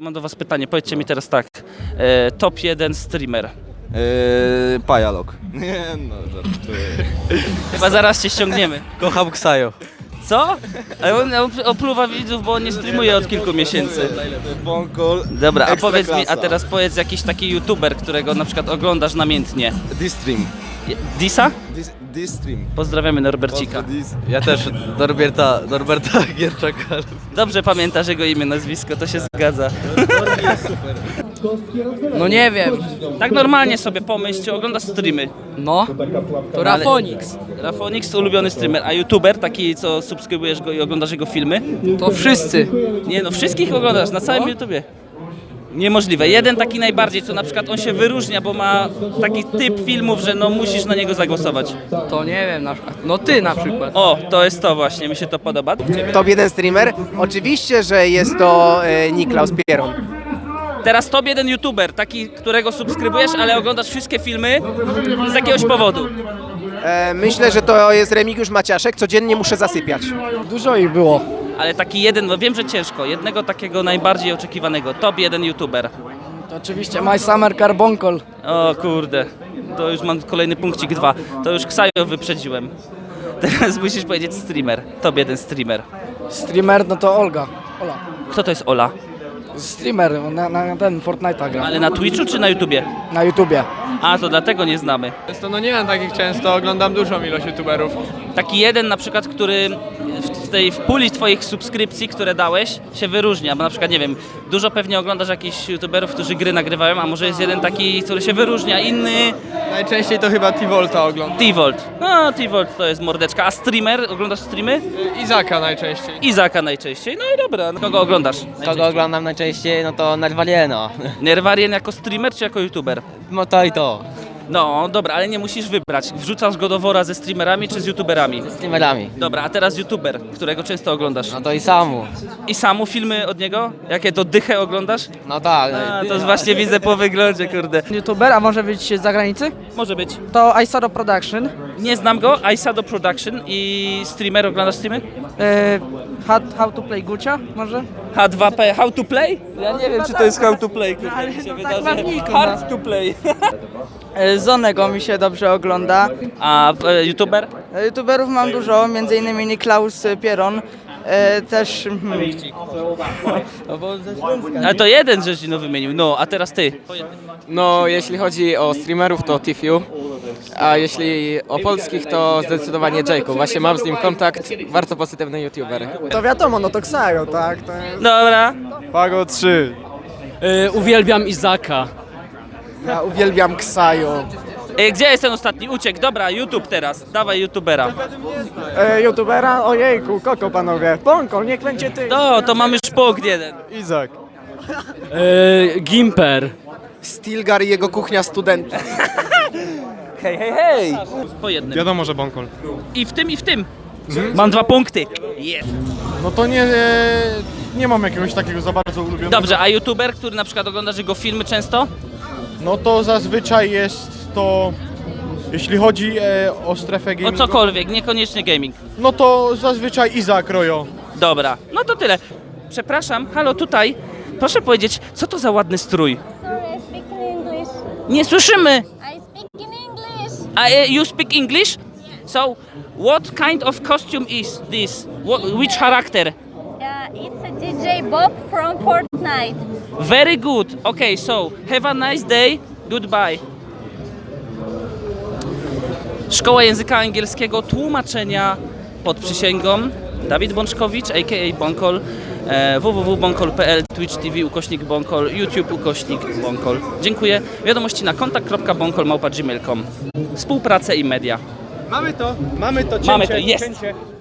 Mam do was pytanie, powiedzcie mi teraz tak. E, top 1 streamer. Yy, Pajalok. Nie no, żartuję. Chyba zaraz cię ściągniemy. Kocham Ksajo. Co? Ale on op- opluwa widzów, bo on nie streamuje od kilku miesięcy. Dobra, a powiedz mi, a teraz powiedz jakiś taki youtuber, którego na przykład oglądasz namiętnie. Distream. Disa? Dis, Distream. Pozdrawiamy Norbercika. Ja też Norberta, Norberta Gierczaka. Dobrze pamiętasz jego imię, nazwisko, to się zgadza. No nie wiem. Tak normalnie sobie pomyśl, czy oglądasz streamy. No. To Ale- Rafonix. Rafonix to ulubiony streamer, a youtuber, taki co subskrybujesz go i oglądasz jego filmy? To wszyscy. Nie no, wszystkich oglądasz na całym YouTubie. Niemożliwe. Jeden taki najbardziej, co na przykład on się wyróżnia, bo ma taki typ filmów, że no musisz na niego zagłosować. To nie wiem na przykład. No ty na przykład. O, to jest to właśnie, mi się to podoba. Top 1 streamer? Oczywiście, że jest to e, Niklaus Pieron. Teraz top jeden youtuber, taki, którego subskrybujesz, ale oglądasz wszystkie filmy z jakiegoś powodu. E, myślę, że to jest Remigiusz Maciaszek. Codziennie muszę zasypiać. Dużo ich było. Ale taki jeden, no wiem, że ciężko, jednego takiego najbardziej oczekiwanego, top jeden youtuber. Oczywiście My Summer Carboncol. O kurde, to już mam kolejny punkcik dwa. To już Ksajo wyprzedziłem. Teraz musisz powiedzieć streamer, top jeden streamer. Streamer no to Olga. Ola. Kto to jest Ola? Streamer na, na ten Fortnite'a gra. Ale na Twitchu czy na YouTubie? Na YouTubie. A, to dlatego nie znamy. Często, no nie mam takich często, oglądam dużą ilość youtuberów. Taki jeden na przykład, który w tej w puli twoich subskrypcji, które dałeś, się wyróżnia, bo na przykład, nie wiem, dużo pewnie oglądasz jakichś youtuberów, którzy gry nagrywają, a może jest jeden taki, który się wyróżnia, inny Najczęściej to chyba T-Volta oglądam. T-Volt. No, T-Volt to jest mordeczka. A streamer? Oglądasz streamy? Izaka najczęściej. Izaka najczęściej. No i dobra, no kogo oglądasz? Kogo oglądam najczęściej, no to Nerwalieno. Nerwarien jako streamer czy jako youtuber? No to i to. No, dobra, ale nie musisz wybrać. Wrzucasz go do wora ze streamerami czy z youtuberami? Z streamerami. Dobra, a teraz youtuber, którego często oglądasz. No to i samu. I samu filmy od niego? Jakie to dychę oglądasz? No tak. A, to właśnie widzę po wyglądzie, kurde. YouTuber, a może być z zagranicy? Może być. To Isaro Production. Nie znam go, Aisado Production i streamer, oglądasz streamy? E, how, how to play Gucia może? H2P, how to play? Ja nie wiem, czy to jest how to play, kurde, mi się no wydaje, tak ławniku, hard to play. E, Zonego mi się dobrze ogląda. A e, youtuber? E, YouTuberów mam dużo, innymi Niklaus Pieron. E, też... Hmm, Ale to jeden żeś no wymienił, no, a teraz ty. No, jeśli chodzi o streamerów, to Tifiu, a jeśli o polskich, to zdecydowanie Jacob. Właśnie mam z nim kontakt, bardzo pozytywny youtuber. To wiadomo, no to Ksajo, tak? To jest... Dobra. Pago 3. uwielbiam Izaka. Ja uwielbiam Ksajo. E, gdzie jest ten ostatni? Uciekł, dobra, YouTube teraz, dawaj youtubera. E, YouTubera? Ojejku, koko panowie. Bonkol, niech będzie ty. No, to mamy szpok jeden. Izak. Gimper. Stilgar i jego kuchnia studenta. Hej, hej, hej. Po jednym. Wiadomo, że Bonkol. I w tym, i w tym. Mam dwa punkty. Jest. No to nie, nie mam jakiegoś takiego za bardzo ulubionego. Dobrze, a youtuber, który na przykład oglądasz jego filmy często? No to zazwyczaj jest to, jeśli chodzi e, o strefę O gamingu, cokolwiek, niekoniecznie gaming. no to zazwyczaj Izak Rojo. Dobra, no to tyle. Przepraszam, halo, tutaj. Proszę powiedzieć, co to za ładny strój? Sorry, I speak in English. Nie słyszymy. I speak in English. A, e, you speak English? So, what kind of costume is this? What, which character? Uh, it's a DJ Bob from Fortnite. Very good. Okay, so have a nice day. Goodbye. Szkoła Języka Angielskiego, tłumaczenia pod przysięgą. Dawid Bączkowicz, a.k.a. Bonkol, e, www.bonkol.pl, Twitch TV, ukośnik Bonkol, YouTube, ukośnik Bonkol. Dziękuję. Wiadomości na kontakt.bonkol.gmail.com Współpracę i media. Mamy to, mamy to, Mamy to, jest.